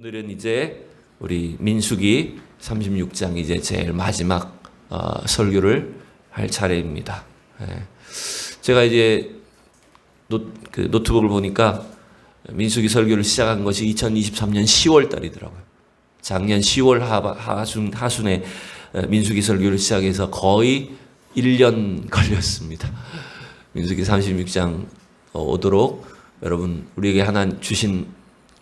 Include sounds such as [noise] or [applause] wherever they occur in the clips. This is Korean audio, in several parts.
오늘은 이제 우리 민수기 36장 이제 제일 마지막 어, 설교를 할 차례입니다. 예. 제가 이제 노, 그 노트북을 보니까 민수기 설교를 시작한 것이 2023년 10월 달이더라고요. 작년 10월 하바, 하순, 하순에 어, 민수기 설교를 시작해서 거의 1년 [laughs] 걸렸습니다. 민수기 36장 어, 오도록 여러분 우리에게 하나 주신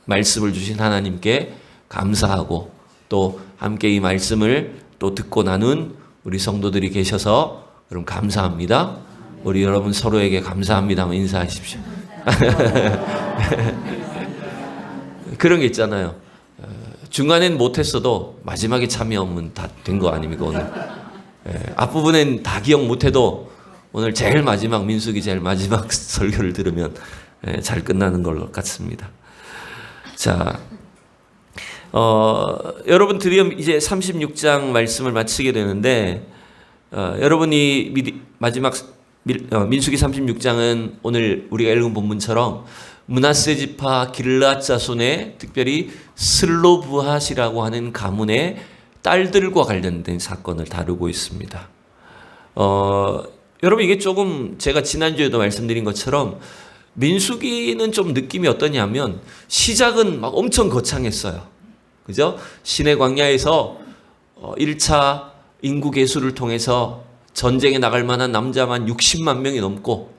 말씀을 주신 하나님께 감사하고 또 함께 이 말씀을 또 듣고 나눈 우리 성도들이 계셔서 여러분 감사합니다. 우리 여러분 서로에게 감사합니다. 인사하십시오. [laughs] 그런 게 있잖아요. 어, 중간엔 못했어도 마지막에 참여하면 다 된 거 아닙니까 오늘? 예, 앞부분엔 다 기억 못해도 오늘 제일 마지막 민숙이 제일 마지막 [laughs] 설교를 들으면 예, 잘 끝나는 것 같습니다. 자, 어, 여러분 드디어 이제 36장 말씀을 마치게 되는데, 어, 여러분이 미, 마지막 미, 어, 민수기 36장은 오늘 우리가 읽은 본문처럼 문하세 지파 길르앗 자손의 특별히 슬로브핫이라고 하는 가문의 딸들과 관련된 사건을 다루고 있습니다. 어, 여러분 이게 조금 제가 지난주에도 말씀드린 것처럼 민수기는 좀 느낌이 어떠냐면 시작은 막 엄청 거창했어요. 그죠? 시내 광야에서 1차 인구 개수를 통해서 전쟁에 나갈 만한 남자만 60만 명이 넘고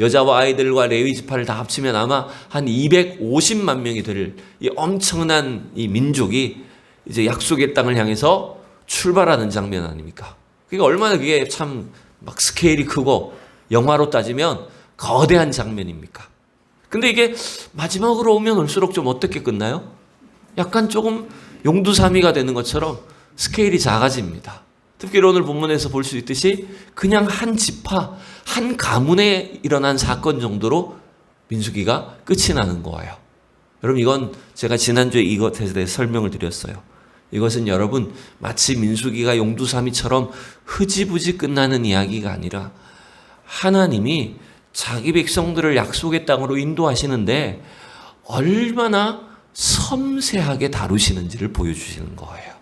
여자와 아이들과 레위 지파를 다 합치면 아마 한 250만 명이 될 이 엄청난 이 민족이 이제 약속의 땅을 향해서 출발하는 장면 아닙니까? 그게 얼마나 그게 참 막 스케일이 크고 영화로 따지면 거대한 장면입니까? 근데 이게 마지막으로 오면 올수록 좀 어떻게 끝나요? 약간 조금 용두사미가 되는 것처럼 스케일이 작아집니다. 특별히 오늘 본문에서 볼 수 있듯이 그냥 한 지파, 한 가문에 일어난 사건 정도로 민수기가 끝이 나는 거예요. 여러분 이건 제가 지난주에 이것에 대해 설명을 드렸어요. 이것은 여러분 마치 민수기가 용두사미처럼 흐지부지 끝나는 이야기가 아니라 하나님이 자기 백성들을 약속의 땅으로 인도하시는데 얼마나 섬세하게 다루시는지를 보여주시는 거예요.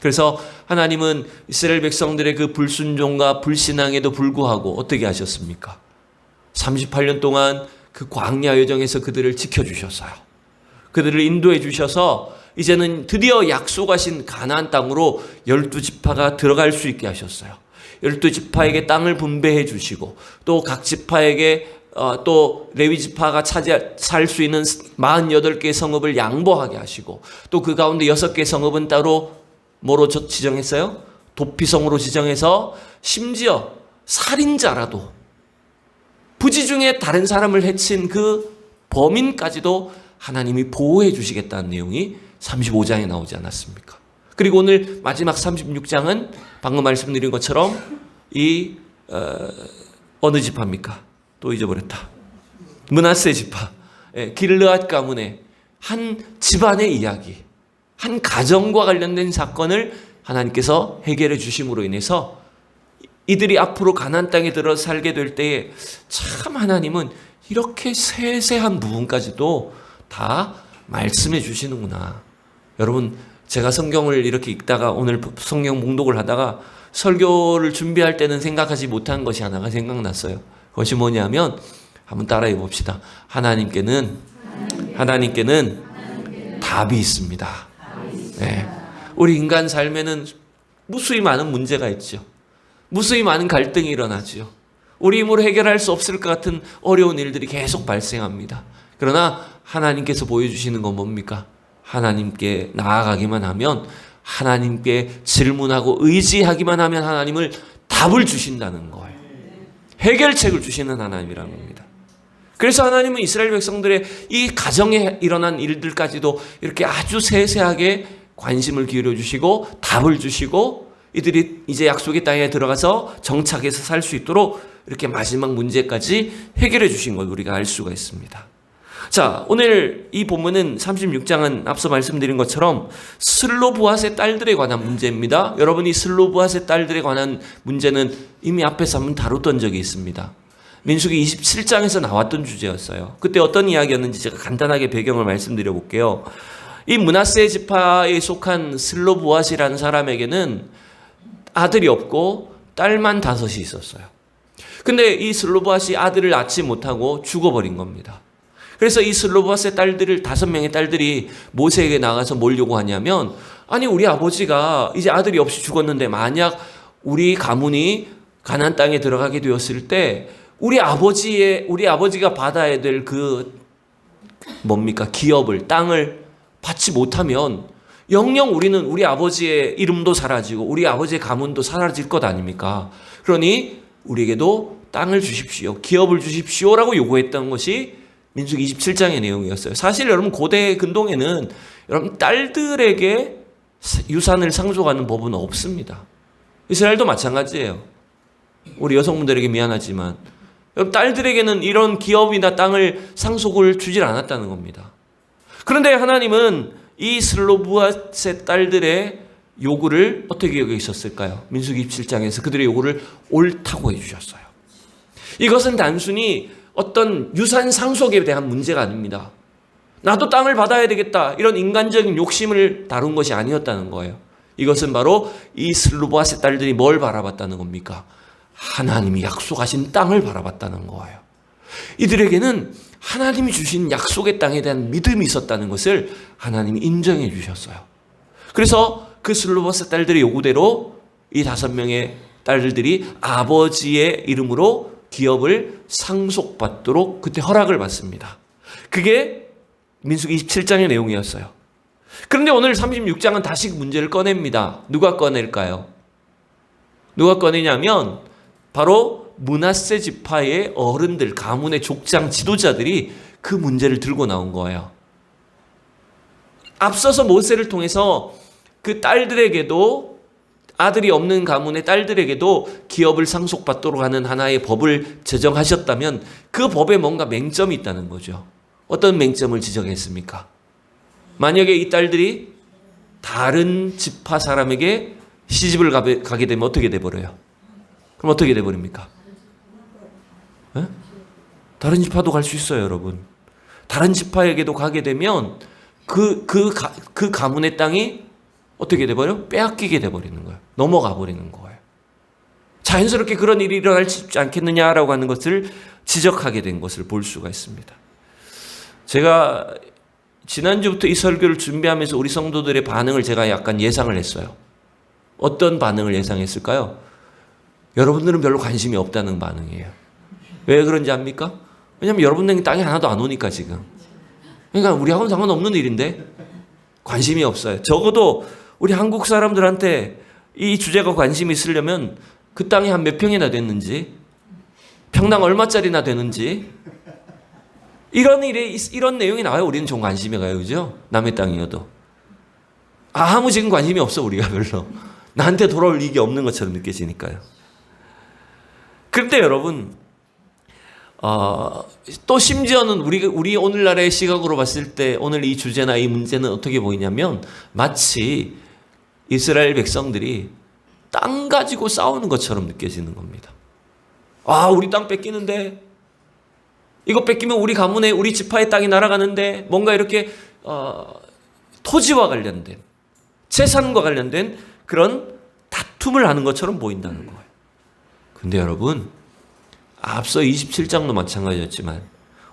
그래서 하나님은 이스라엘 백성들의 그 불순종과 불신앙에도 불구하고 어떻게 하셨습니까? 38년 동안 그 광야 여정에서 그들을 지켜주셨어요. 그들을 인도해 주셔서 이제는 드디어 약속하신 가나안 땅으로 열두 지파가 들어갈 수 있게 하셨어요. 열두 지파에게 땅을 분배해 주시고 또 각 지파에게 어, 또 레위 지파가 차지할 살 수 있는 48개 성읍을 양보하게 하시고 또 그 가운데 6개 성읍은 따로 뭐로 지정했어요? 도피성으로 지정해서 심지어 살인자라도 부지 중에 다른 사람을 해친 그 범인까지도 하나님이 보호해 주시겠다는 내용이 35장에 나오지 않았습니까? 그리고 오늘 마지막 36장은 방금 말씀드린 것처럼 이 어, 어느 지파입니까? 또 잊어버렸다. 문하세 지파, 예, 길르앗 가문의 한 집안의 이야기, 한 가정과 관련된 사건을 하나님께서 해결해 주심으로 인해서 이들이 앞으로 가난 땅에 들어 살게 될 때에 참 하나님은 이렇게 세세한 부분까지도 다 말씀해 주시는구나. 여러분 제가 성경을 이렇게 읽다가 오늘 성경 봉독을 하다가 설교를 준비할 때는 생각하지 못한 것이 하나가 생각났어요. 그것이 뭐냐면 한번 따라해 봅시다. 하나님께는 하나님께는 답이 있습니다. 네. 우리 인간 삶에는 무수히 많은 문제가 있죠. 무수히 많은 갈등이 일어나죠. 우리 힘으로 해결할 수 없을 것 같은 어려운 일들이 계속 발생합니다. 그러나 하나님께서 보여주시는 건 뭡니까? 하나님께 나아가기만 하면 하나님께 질문하고 의지하기만 하면 하나님을 답을 주신다는 거예요. 해결책을 주시는 하나님이라는 겁니다. 그래서 하나님은 이스라엘 백성들의 이 가정에 일어난 일들까지도 이렇게 아주 세세하게 관심을 기울여 주시고 답을 주시고 이들이 이제 약속의 땅에 들어가서 정착해서 살 수 있도록 이렇게 마지막 문제까지 해결해 주신 걸 우리가 알 수가 있습니다. 자, 오늘 이 본문은 36장은 앞서 말씀드린 것처럼 슬로브핫의 딸들에 관한 문제입니다. 여러분이 슬로브핫의 딸들에 관한 문제는 이미 앞에서 한번 다뤘던 적이 있습니다. 민수기 27장에서 나왔던 주제였어요. 그때 어떤 이야기였는지 제가 간단하게 배경을 말씀드려 볼게요. 이 문하세 지파에 속한 슬로보아시라는 사람에게는 아들이 없고 딸만 다섯이 있었어요. 근데 이 슬로보아시 아들을 낳지 못하고 죽어버린 겁니다. 그래서 이 슬로보아스의 딸들을 다섯 명의 딸들이 모세에게 나가서 뭘 요구하냐면 아니 우리 아버지가 이제 아들이 없이 죽었는데 만약 우리 가문이 가나안 땅에 들어가게 되었을 때 우리 아버지의 우리 아버지가 받아야 될 그 뭡니까 기업을 땅을 받지 못하면 영영 우리는 우리 아버지의 이름도 사라지고 우리 아버지의 가문도 사라질 것 아닙니까? 그러니 우리에게도 땅을 주십시오. 기업을 주십시오라고 요구했던 것이 민숙 27장의 내용이었어요. 사실 여러분 고대 근동에는 여러분 딸들에게 유산을 상속하는 법은 없습니다. 이스라엘도 마찬가지예요. 우리 여성분들에게 미안하지만 여러분 딸들에게는 이런 기업이나 땅을 상속을 주질 않았다는 겁니다. 그런데 하나님은 이 슬로브앗의 딸들의 요구를 어떻게 여기 있었을까요? 민수기 27장에서 그들의 요구를 옳다고 해주셨어요. 이것은 단순히 어떤 유산 상속에 대한 문제가 아닙니다. 나도 땅을 받아야 되겠다. 이런 인간적인 욕심을 다룬 것이 아니었다는 거예요. 이것은 바로 이 슬로보아스의 딸들이 뭘 바라봤다는 겁니까? 하나님이 약속하신 땅을 바라봤다는 거예요. 이들에게는 하나님이 주신 약속의 땅에 대한 믿음이 있었다는 것을 하나님이 인정해 주셨어요. 그래서 그 슬로버스 딸들의 요구대로 이 다섯 명의 딸들이 아버지의 이름으로 기업을 상속받도록 그때 허락을 받습니다. 그게 민수기 27장의 내용이었어요. 그런데 오늘 36장은 다시 문제를 꺼냅니다. 누가 꺼낼까요? 누가 꺼내냐면 바로 문하세 지파의 어른들, 가문의 족장 지도자들이 그 문제를 들고 나온 거예요. 앞서서 모세를 통해서 그 딸들에게도 아들이 없는 가문의 딸들에게도 기업을 상속받도록 하는 하나의 법을 제정하셨다면 그 법에 뭔가 맹점이 있다는 거죠. 어떤 맹점을 지적했습니까? 만약에 이 딸들이 다른 지파 사람에게 시집을 가게 되면 어떻게 돼버려요? 그럼 어떻게 돼버립니까? 에? 다른 지파도 갈 수 있어요, 여러분. 다른 지파에게도 가게 되면 그, 그, 가, 그 가문의 땅이 어떻게 돼버려? 빼앗기게 돼버리는 거예요. 넘어가 버리는 거예요. 자연스럽게 그런 일이 일어날지 않겠느냐라고 하는 것을 지적하게 된 것을 볼 수가 있습니다. 제가 지난주부터 이 설교를 준비하면서 우리 성도들의 반응을 제가 약간 예상을 했어요. 어떤 반응을 예상했을까요? 여러분들은 별로 관심이 없다는 반응이에요. 왜 그런지 압니까? 왜냐면 여러분들 땅이 하나도 안 오니까 지금. 그러니까 우리하고는 상관없는 일인데 관심이 없어요. 적어도 우리 한국 사람들한테 이 주제가 관심이 있으려면 그 땅이 한 몇 평이나 됐는지, 평당 얼마짜리나 되는지, 이런 일에, 이런 내용이 나와요. 우리는 좀 관심이 가요. 그죠? 남의 땅이어도. 아, 아무 지금 관심이 없어, 우리가 별로. 나한테 돌아올 일이 없는 것처럼 느껴지니까요. 그런데 여러분, 어, 또 심지어는 우리, 우리 오늘날의 시각으로 봤을 때 오늘 이 주제나 이 문제는 어떻게 보이냐면 마치 이스라엘 백성들이 땅 가지고 싸우는 것처럼 느껴지는 겁니다. 아, 우리 땅 뺏기는데 이거 뺏기면 우리 가문에 우리 지파의 땅이 날아가는데 뭔가 이렇게 어, 토지와 관련된 재산과 관련된 그런 다툼을 하는 것처럼 보인다는 거예요. 근데 여러분 앞서 27장도 마찬가지였지만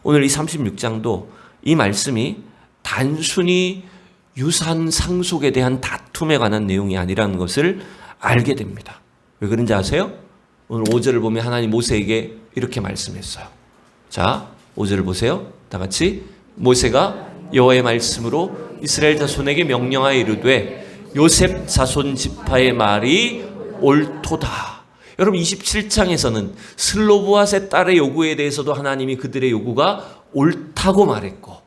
오늘 이 36장도 이 말씀이 단순히 유산 상속에 대한 다툼에 관한 내용이 아니라는 것을 알게 됩니다. 왜 그런지 아세요? 오늘 5절을 보면 하나님 모세에게 이렇게 말씀했어요. 자, 5절을 보세요. 다 같이 모세가 여호와의 말씀으로 이스라엘 자손에게 명령하여 이르되 요셉 자손 지파의 말이 옳도다. 여러분 27장에서는 슬로브앗의 딸의 요구에 대해서도 하나님이 그들의 요구가 옳다고 말했고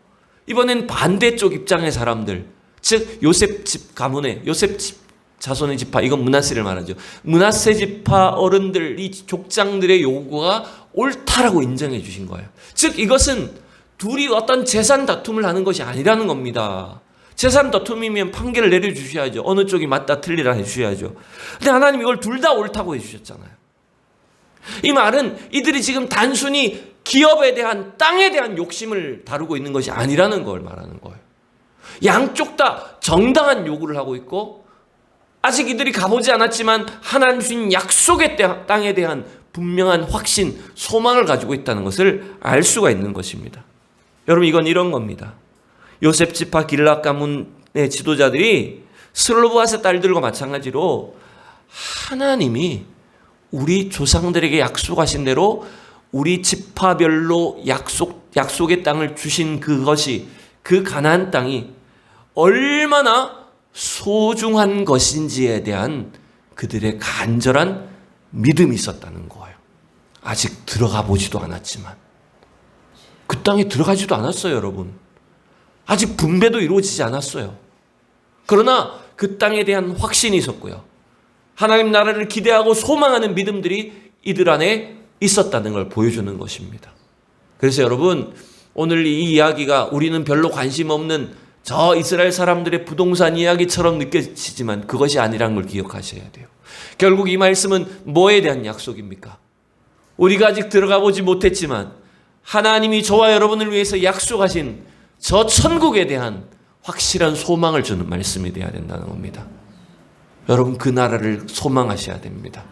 이번엔 반대쪽 입장의 사람들 즉 요셉 집 가문의 요셉 집 자손의 지파 이건 문하세를 말하죠. 문하세 지파 어른들 이 족장들의 요구가 옳다라고 인정해 주신 거예요. 즉 이것은 둘이 어떤 재산 다툼을 하는 것이 아니라는 겁니다. 재산 다툼이면 판결을 내려 주셔야죠. 어느 쪽이 맞다 틀리라 해 주셔야죠. 근데 하나님 이걸 둘 다 옳다고 해 주셨잖아요. 이 말은 이들이 지금 단순히 기업에 대한 땅에 대한 욕심을 다루고 있는 것이 아니라는 걸 말하는 거예요. 양쪽 다 정당한 요구를 하고 있고 아직 이들이 가보지 않았지만 하나님 주신 약속의 땅- 땅에 대한 분명한 확신, 소망을 가지고 있다는 것을 알 수가 있는 것입니다. 여러분 이건 이런 겁니다. 요셉 지파 길락 가문의 지도자들이 슬로브아스 딸들과 마찬가지로 하나님이 우리 조상들에게 약속하신 대로 우리 지파별로 약속 약속의 땅을 주신 그것이 그 가나안 땅이 얼마나 소중한 것인지에 대한 그들의 간절한 믿음이 있었다는 거예요. 아직 들어가 보지도 않았지만 그 땅에 들어가지도 않았어요, 여러분. 아직 분배도 이루어지지 않았어요. 그러나 그 땅에 대한 확신이 있었고요. 하나님 나라를 기대하고 소망하는 믿음들이 이들 안에 있었다는 걸 보여주는 것입니다. 그래서 여러분, 오늘 이 이야기가 우리는 별로 관심 없는 저 이스라엘 사람들의 부동산 이야기처럼 느껴지지만 그것이 아니라는 걸 기억하셔야 돼요. 결국 이 말씀은 뭐에 대한 약속입니까? 우리가 아직 들어가 보지 못했지만 하나님이 저와 여러분을 위해서 약속하신 저 천국에 대한 확실한 소망을 주는 말씀이 되어야 된다는 겁니다. 여러분 그 나라를 소망하셔야 됩니다.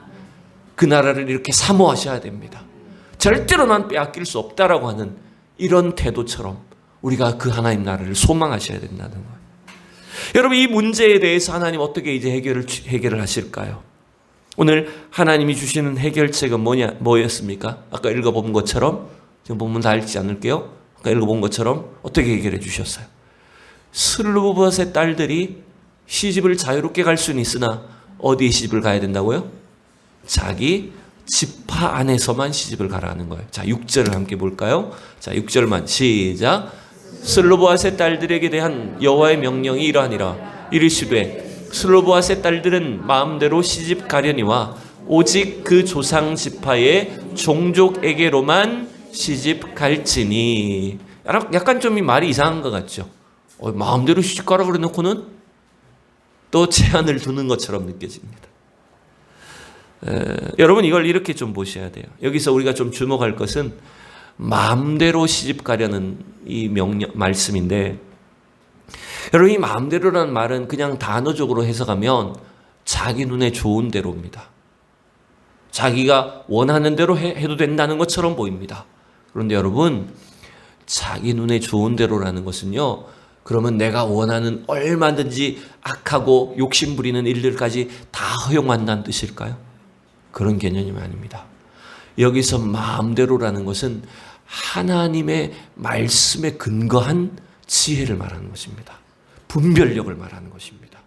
그 나라를 이렇게 사모하셔야 됩니다. 절대로 난 빼앗길 수 없다라고 하는 이런 태도처럼 우리가 그 하나님 나라를 소망하셔야 된다는 거예요. 여러분 이 문제에 대해서 하나님 어떻게 이제 해결을 해결을 하실까요? 오늘 하나님이 주시는 해결책은 뭐냐 뭐였습니까? 아까 읽어본 것처럼 지금 본문 다 읽지 않을게요. 아까 읽어본 것처럼 어떻게 해결해 주셨어요? 슬루버스의 딸들이 시집을 자유롭게 갈 수는 있으나 어디에 시집을 가야 된다고요? 자기 지파 안에서만 시집을 가라는 거예요. 자, 6절을 함께 볼까요? 자, 6절만 시작. 슬로보아스의 딸들에게 대한 여호와의 명령이 이러하니라. 이르시되 슬로보아스의 딸들은 마음대로 시집 가려니와 오직 그 조상 지파의 종족에게로만 시집 갈지니. 약간 좀 이 말이 이상한 것 같죠? 어, 마음대로 시집 가라 그래 놓고는 또 제한을 두는 것처럼 느껴집니다. 에, 여러분 이걸 이렇게 좀 보셔야 돼요. 여기서 우리가 좀 주목할 것은 마음대로 시집 가려는 이 명령 말씀인데 여러분 이 마음대로라는 말은 그냥 단어적으로 해석하면 자기 눈에 좋은 대로입니다. 자기가 원하는 대로 해, 해도 된다는 것처럼 보입니다. 그런데 여러분 자기 눈에 좋은 대로라는 것은요. 그러면 내가 원하는 얼마든지 악하고 욕심 부리는 일들까지 다 허용한다는 뜻일까요? 그런 개념이 아닙니다. 여기서 마음대로라는 것은 하나님의 말씀에 근거한 지혜를 말하는 것입니다. 분별력을 말하는 것입니다.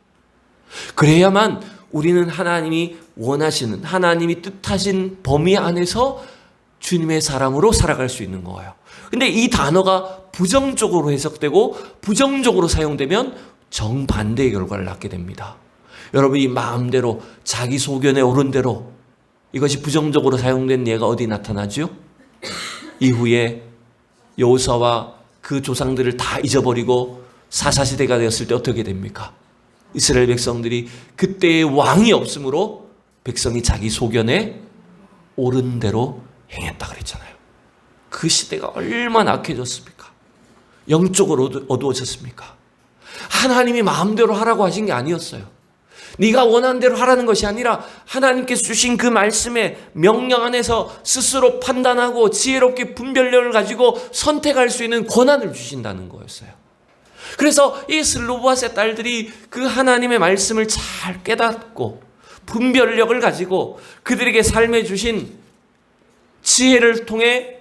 그래야만 우리는 하나님이 원하시는 하나님이 뜻하신 범위 안에서 주님의 사람으로 살아갈 수 있는 거예요. 근데 이 단어가 부정적으로 해석되고 부정적으로 사용되면 정반대의 결과를 낳게 됩니다. 여러분 이 마음대로 자기 소견에 오른 대로 이것이 부정적으로 사용된 예가 어디 나타나죠? 이후에 여호사와 그 조상들을 다 잊어버리고 사사시대가 되었을 때 어떻게 됩니까? 이스라엘 백성들이 그때의 왕이 없으므로 백성이 자기 소견에 옳은 대로 행했다 그랬잖아요. 그 시대가 얼마나 악해졌습니까? 영적으로 어두워졌습니까? 하나님이 마음대로 하라고 하신 게 아니었어요. 네가 원하는 대로 하라는 것이 아니라 하나님께서 주신 그 말씀의 명령 안에서 스스로 판단하고 지혜롭게 분별력을 가지고 선택할 수 있는 권한을 주신다는 거였어요. 그래서 이 슬로보아스의 딸들이 그 하나님의 말씀을 잘 깨닫고 분별력을 가지고 그들에게 삶에 주신 지혜를 통해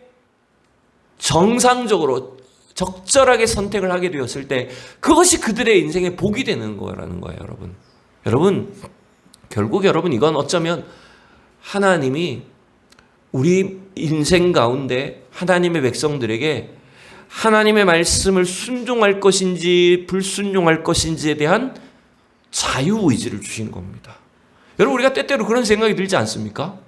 정상적으로 적절하게 선택을 하게 되었을 때 그것이 그들의 인생의 복이 되는 거라는 거예요, 여러분. 여러분, 결국 여러분 이건 어쩌면 하나님이 우리 인생 가운데 하나님의 백성들에게 하나님의 말씀을 순종할 것인지 불순종할 것인지에 대한 자유 의지를 주신 겁니다. 여러분, 우리가 때때로 그런 생각이 들지 않습니까?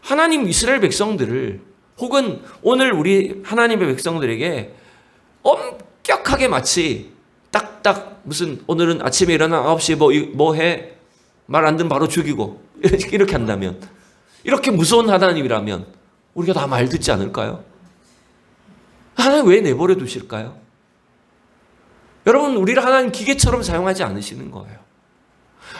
하나님 이스라엘 백성들을 혹은 오늘 우리 하나님의 백성들에게 엄격하게 마치 딱딱 무슨 오늘은 아침에 일어나 9시에 뭐, 뭐 해? 말 안 듣면 바로 죽이고 [laughs] 이렇게 한다면 이렇게 무서운 하나님이라면 우리가 다 말 듣지 않을까요? 하나님 왜 내버려 두실까요? 여러분, 우리를 하나님 기계처럼 사용하지 않으시는 거예요.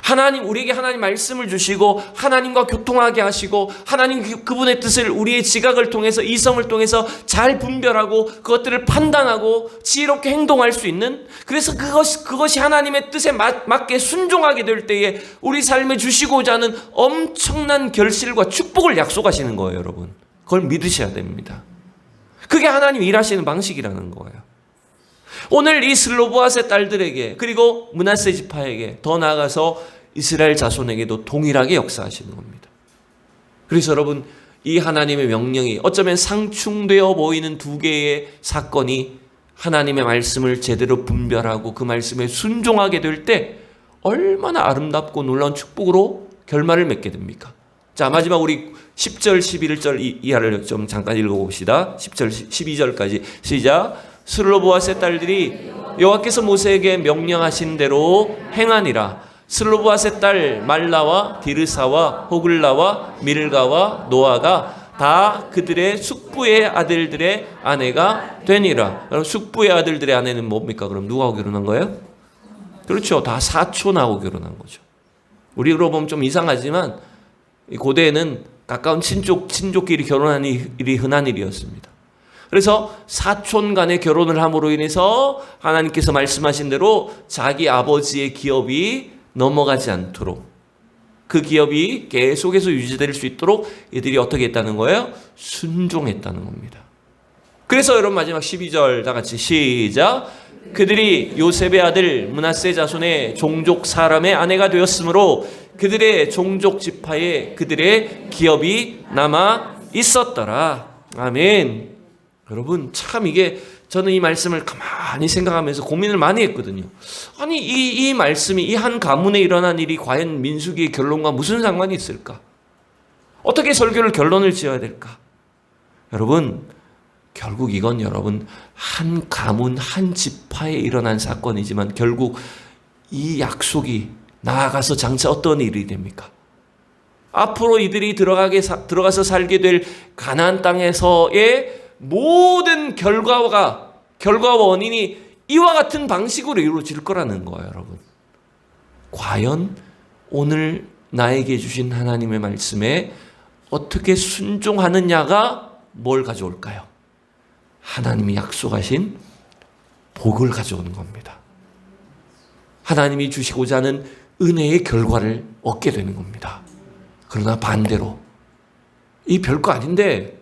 하나님 우리에게 하나님 말씀을 주시고 하나님과 교통하게 하시고 하나님 그- 그분의 뜻을 우리의 지각을 통해서 이성을 통해서 잘 분별하고 그것들을 판단하고 지혜롭게 행동할 수 있는 그래서 그것이 그것이 하나님의 뜻에 맞, 맞게 순종하게 될 때에 우리 삶에 주시고자 하는 엄청난 결실과 축복을 약속하시는 거예요, 여러분. 그걸 믿으셔야 됩니다. 그게 하나님 일하시는 방식이라는 거예요. 오늘 이 슬로보아스의 딸들에게 그리고 문하세 지파에게 더 나아가서 이스라엘 자손에게도 동일하게 역사하시는 겁니다. 그래서 여러분 이 하나님의 명령이 어쩌면 상충되어 보이는 두 개의 사건이 하나님의 말씀을 제대로 분별하고 그 말씀에 순종하게 될 때 얼마나 아름답고 놀라운 축복으로 결말을 맺게 됩니까? 자, 마지막 우리 10절, 11절 이- 이하를 좀 잠깐 읽어봅시다. 10절, 12절까지 시작. 슬로보아스의 딸들이 여호와께서 모세에게 명령하신 대로 행하니라. 슬로보아스의 딸 말라와 디르사와 호글라와 밀가와 노아가 다 그들의 숙부의 아들들의 아내가 되니라. 숙부의 아들들의 아내는 뭡니까? 그럼 누구하고 결혼한 거예요? 그렇죠. 다 사촌하고 결혼한 거죠. 우리로 보면 좀 이상하지만 이 고대에는 가까운 친족 친족끼리 결혼하는 일이 흔한 일이었습니다. 그래서 사촌 간의 결혼을 함으로 인해서 하나님께서 말씀하신 대로 자기 아버지의 기업이 넘어가지 않도록 그 기업이 계속해서 유지될 수 있도록 이들이 어떻게 했다는 거예요? 순종했다는 겁니다. 그래서 여러분 마지막 12절 다 같이 시작. 그들이 요셉의 아들 문하세 자손의 종족 사람의 아내가 되었으므로 그들의 종족 지파에 그들의 기업이 남아 있었더라. 아멘. 여러분 참 이게 저는 이 말씀을 가만히 생각하면서 고민을 많이 했거든요. 아니 이, 이 말씀이 이 한 가문에 일어난 일이 과연 민수기의 결론과 무슨 상관이 있을까? 어떻게 설교를 결론을 지어야 될까? 여러분 결국 이건 여러분 한 가문 한 지파에 일어난 사건이지만 결국 이 약속이 나아가서 장차 어떤 일이 됩니까? 앞으로 이들이 들어가게 사- 들어가서 살게 될 가나안 땅에서의 모든 결과가 결과 원인이 이와 같은 방식으로 이루어질 거라는 거예요, 여러분. 과연 오늘 나에게 주신 하나님의 말씀에 어떻게 순종하느냐가 뭘 가져올까요? 하나님이 약속하신 복을 가져오는 겁니다. 하나님이 주시고자 하는 은혜의 결과를 얻게 되는 겁니다. 그러나 반대로 이 별거 아닌데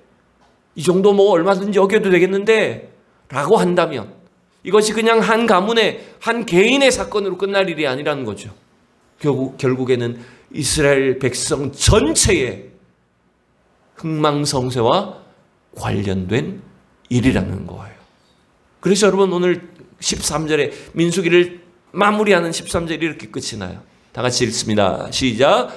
이 정도 뭐 얼마든지 어겨도 되겠는데 라고 한다면 이것이 그냥 한 가문의 한 개인의 사건으로 끝날 일이 아니라는 거죠. 결국, 결국에는 이스라엘 백성 전체의 흥망성쇠와 관련된 일이라는 거예요. 그래서 여러분 오늘 13절에 민수기를 마무리하는 13절이 이렇게 끝이 나요. 다 같이 읽습니다. 시작.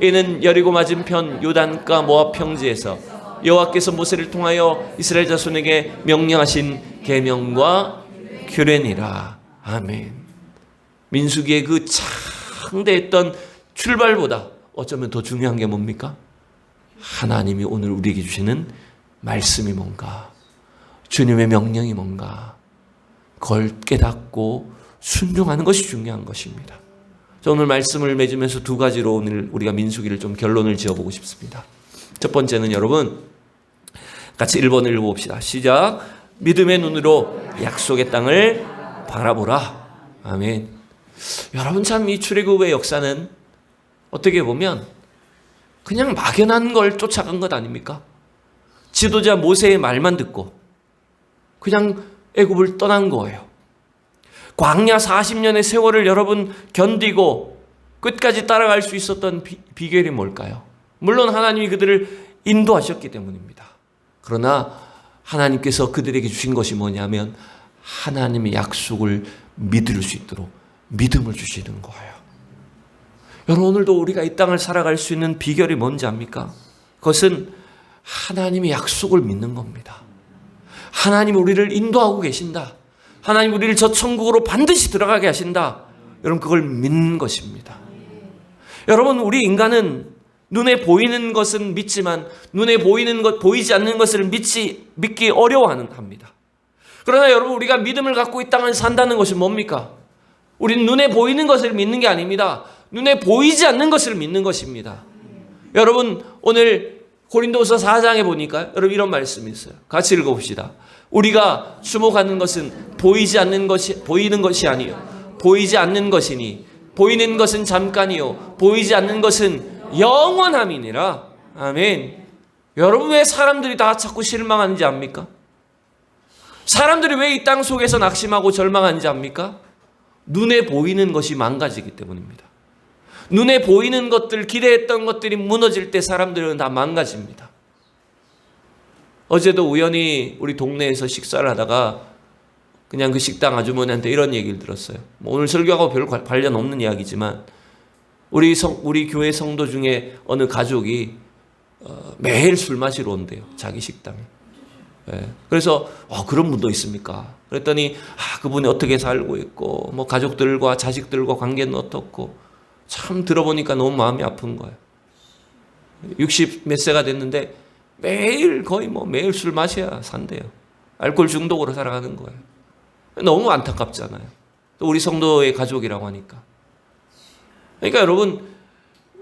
이는 여리고 맞은편 요단가 모압 평지에서 여호와께서 모세를 통하여 이스라엘 자손에게 명령하신 계명과 규례니라. 아멘. 민수기의 그 창대했던 출발보다 어쩌면 더 중요한 게 뭡니까? 하나님이 오늘 우리에게 주시는 말씀이 뭔가, 주님의 명령이 뭔가, 그걸 깨닫고 순종하는 것이 중요한 것입니다. 저 오늘 말씀을 맺으면서 두 가지로 오늘 우리가 민수기를 좀 결론을 지어보고 싶습니다. 첫 번째는 여러분, 같이 1번을 읽어봅시다. 시작. 믿음의 눈으로 약속의 땅을 바라보라. 아멘. 여러분 참 이 출애굽의 역사는 어떻게 보면 그냥 막연한 걸 쫓아간 것 아닙니까? 지도자 모세의 말만 듣고 그냥 애굽을 떠난 거예요. 광야 40년의 세월을 여러분 견디고 끝까지 따라갈 수 있었던 비, 비결이 뭘까요? 물론 하나님이 그들을 인도하셨기 때문입니다. 그러나 하나님께서 그들에게 주신 것이 뭐냐면 하나님의 약속을 믿을 수 있도록 믿음을 주시는 거예요. 여러분 오늘도 우리가 이 땅을 살아갈 수 있는 비결이 뭔지 압니까? 그것은 하나님의 약속을 믿는 겁니다. 하나님 우리를 인도하고 계신다. 하나님 우리를 저 천국으로 반드시 들어가게 하신다. 여러분 그걸 믿는 것입니다. 여러분 우리 인간은 눈에 보이는 것은 믿지만 눈에 보이는 것 보이지 않는 것을 믿지 믿기 어려워하는 합니다. 그러나 여러분 우리가 믿음을 갖고 이 땅을 산다는 것이 뭡니까? 우리는 눈에 보이는 것을 믿는 게 아닙니다. 눈에 보이지 않는 것을 믿는 것입니다. 여러분 오늘 고린도서 4장에 보니까 여러분 이런 말씀이 있어요. 같이 읽어봅시다. 우리가 주목하는 것은 보이지 않는 것이 보이는 것이 아니요 보이지 않는 것이니 보이는 것은 잠깐이요 보이지 않는 것은 영원함이니라. 아멘. 여러분 왜 사람들이 다 자꾸 실망하는지 압니까? 사람들이 왜 이 땅 속에서 낙심하고 절망하는지 압니까? 눈에 보이는 것이 망가지기 때문입니다. 눈에 보이는 것들, 기대했던 것들이 무너질 때 사람들은 다 망가집니다. 어제도 우연히 우리 동네에서 식사를 하다가 그냥 그 식당 아주머니한테 이런 얘기를 들었어요. 뭐 오늘 설교하고 별 관- 관련 없는 이야기지만 우리 성, 우리 교회 성도 중에 어느 가족이 어, 매일 술 마시러 온대요. 자기 식당에. 예. 그래서 어, 그런 분도 있습니까? 그랬더니 아, 그분이 어떻게 살고 있고 뭐 가족들과 자식들과 관계는 어떻고 참 들어보니까 너무 마음이 아픈 거예요. 60 몇 세가 됐는데 매일 거의 뭐 매일 술 마셔야 산대요. 알코올 중독으로 살아가는 거예요. 너무 안타깝잖아요. 또 우리 성도의 가족이라고 하니까. 그러니까 여러분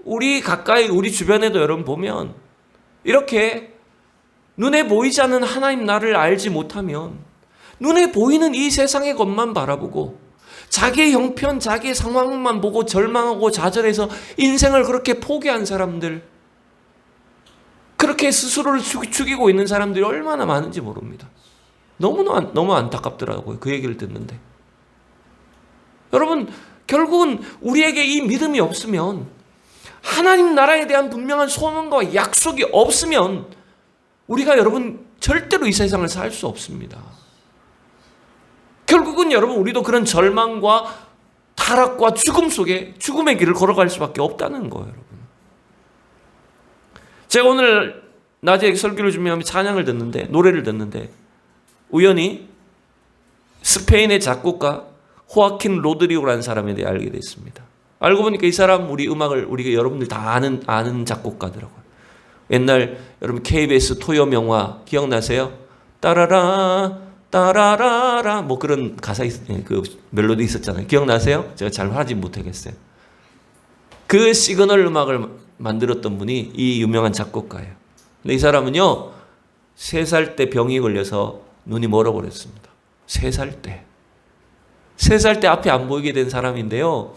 우리 가까이 우리 주변에도 여러분 보면 이렇게 눈에 보이지 않는 하나님 나를 알지 못하면 눈에 보이는 이 세상의 것만 바라보고 자기의 형편, 자기의 상황만 보고 절망하고 좌절해서 인생을 그렇게 포기한 사람들 그렇게 스스로를 죽- 죽이고 있는 사람들이 얼마나 많은지 모릅니다. 너무나 안- 너무 안타깝더라고요. 그 얘기를 듣는데. 여러분, 결국은 우리에게 이 믿음이 없으면 하나님 나라에 대한 분명한 소망과 약속이 없으면 우리가 여러분 절대로 이 세상을 살 수 없습니다. 결국은 여러분 우리도 그런 절망과 타락과 죽음 속에 죽음의 길을 걸어갈 수밖에 없다는 거예요, 여러분. 제가 오늘 낮에 설교를 준비하면 찬양을 듣는데 노래를 듣는데 우연히 스페인의 작곡가 호아킨 로드리고라는 사람에 대해 알게 됐습니다. 알고 보니까 이 사람 우리 음악을 우리가 여러분들 다 아는 아는 작곡가더라고요. 옛날 여러분 KBS 토요 명화 기억나세요? 따라라 따라라라 뭐 그런 가사 있, 예, 그 멜로디 있었잖아요. 기억나세요? 제가 잘 하지 못하겠어요. 그 시그널 음악을 만들었던 분이 이 유명한 작곡가예요. 근데 이 사람은요 세 살 때 병이 걸려서 눈이 멀어버렸습니다. 세 살 때. 세 살 때 앞이 안 보이게 된 사람인데요.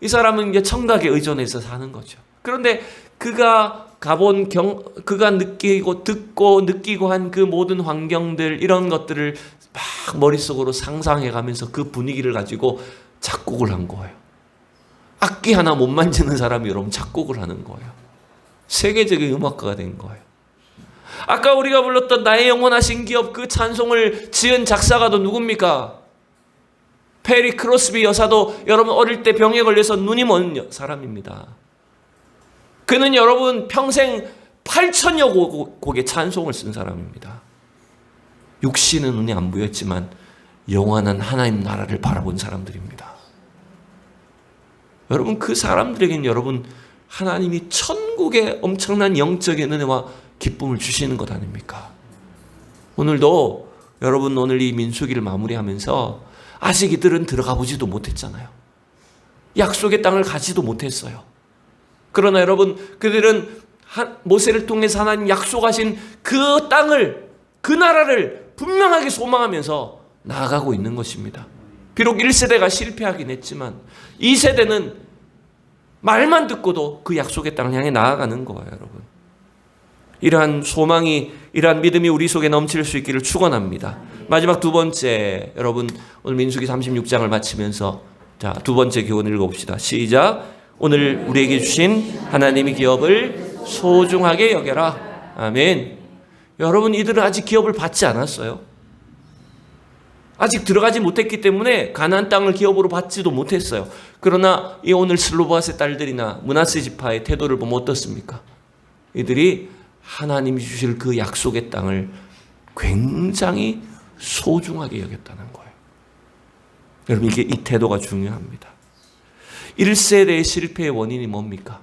이 사람은 이제 청각에 의존해서 사는 거죠. 그런데 그가 가본 경, 그가 느끼고 듣고 느끼고 한 그 모든 환경들 이런 것들을 막 머릿속으로 상상해 가면서 그 분위기를 가지고 작곡을 한 거예요. 악기 하나 못 만지는 사람이 여러분 작곡을 하는 거예요. 세계적인 음악가가 된 거예요. 아까 우리가 불렀던 나의 영원하신 기업 그 찬송을 지은 작사가도 누굽니까? 페리 크로스비 여사도 여러분 어릴 때 병에 걸려서 눈이 먼 여- 사람입니다. 그는 여러분 평생 8천여 곡- 곡의 찬송을 쓴 사람입니다. 육신은 눈에 안 보였지만 영원한 하나님 나라를 바라본 사람들입니다. 여러분 그 사람들에겐 여러분 하나님이 천국의 엄청난 영적인 은혜와 기쁨을 주시는 것 아닙니까? 오늘도 여러분 오늘 이 민수기를 마무리하면서 아직 이들은 들어가 보지도 못했잖아요. 약속의 땅을 가지도 못했어요. 그러나 여러분 그들은 하- 모세를 통해서 하나님 약속하신 그 땅을 그 나라를 분명하게 소망하면서 나아가고 있는 것입니다. 비록 1세대가 실패하긴 했지만 2세대는 말만 듣고도 그 약속의 땅을 향해 나아가는 거예요, 여러분. 이러한 소망이 이러한 믿음이 우리 속에 넘칠 수 있기를 축원합니다. 마지막 두 번째 여러분 오늘 민수기 36장을 마치면서 자, 두 번째 교훈 읽어 봅시다. 시작. 오늘 우리에게 주신 하나님의 기업을 소중하게 여겨라. 아멘. 여러분 이들은 아직 기업을 받지 않았어요. 아직 들어가지 못했기 때문에 가나안 땅을 기업으로 받지도 못했어요. 그러나 이 오늘 슬로바스의 딸들이나 문하세 지파의 태도를 보면 어떻습니까? 이들이 하나님이 주실 그 약속의 땅을 굉장히 소중하게 여겼다는 거예요. 여러분 이게 이 태도가 중요합니다. 1세대의 실패의 원인이 뭡니까?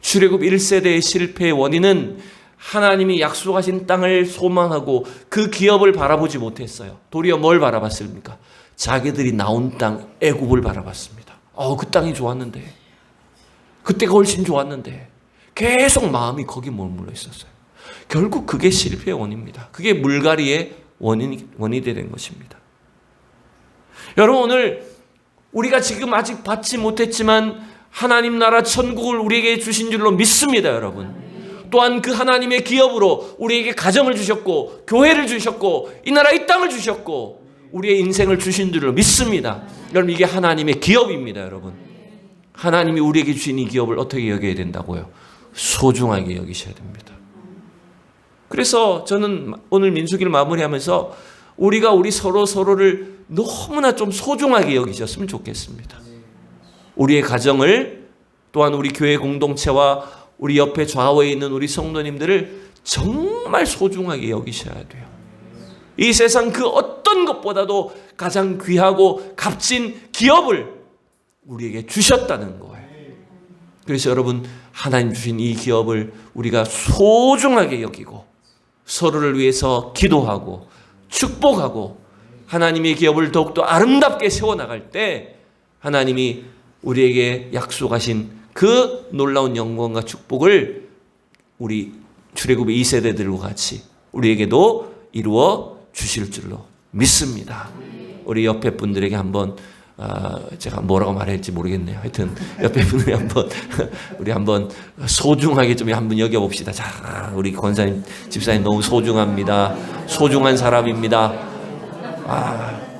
출애굽 1세대의 실패의 원인은 하나님이 약속하신 땅을 소망하고 그 기업을 바라보지 못했어요. 도리어 뭘 바라봤습니까? 자기들이 나온 땅 애굽을 바라봤습니다. 어, 그 땅이 좋았는데. 그때가 훨씬 좋았는데. 계속 마음이 거기 머물러 있었어요. 결국 그게 실패의 원인입니다. 그게 물갈이의 원인이, 원인이 된 것입니다. 여러분, 오늘 우리가 지금 아직 받지 못했지만 하나님 나라 천국을 우리에게 주신 줄로 믿습니다, 여러분. 또한 그 하나님의 기업으로 우리에게 가정을 주셨고, 교회를 주셨고, 이 나라 이 땅을 주셨고, 우리의 인생을 주신 줄로 믿습니다. 여러분, 이게 하나님의 기업입니다, 여러분. 하나님이 우리에게 주신 이 기업을 어떻게 여겨야 된다고요? 소중하게 여기셔야 됩니다. 그래서 저는 오늘 민수기를 마무리하면서 우리가 우리 서로 서로를 너무나 좀 소중하게 여기셨으면 좋겠습니다. 우리의 가정을 또한 우리 교회 공동체와 우리 옆에 좌우에 있는 우리 성도님들을 정말 소중하게 여기셔야 돼요. 이 세상 그 어떤 것보다도 가장 귀하고 값진 기업을 우리에게 주셨다는 거예요. 그래서 여러분 하나님 주신 이 기업을 우리가 소중하게 여기고 서로를 위해서 기도하고 축복하고 하나님의 기업을 더욱더 아름답게 세워나갈 때 하나님이 우리에게 약속하신 그 놀라운 영광과 축복을 우리 출애굽의 2세대들과 같이 우리에게도 이루어 주실 줄로 믿습니다. 우리 옆에 분들에게 한번 아, 제가 뭐라고 말할지 모르겠네요. 하여튼 옆에 분들이 한번 [laughs] 우리 한번 소중하게 좀 한번 여겨 봅시다. 자, 우리 권사님, 집사님 너무 소중합니다. 소중한 사람입니다. 아,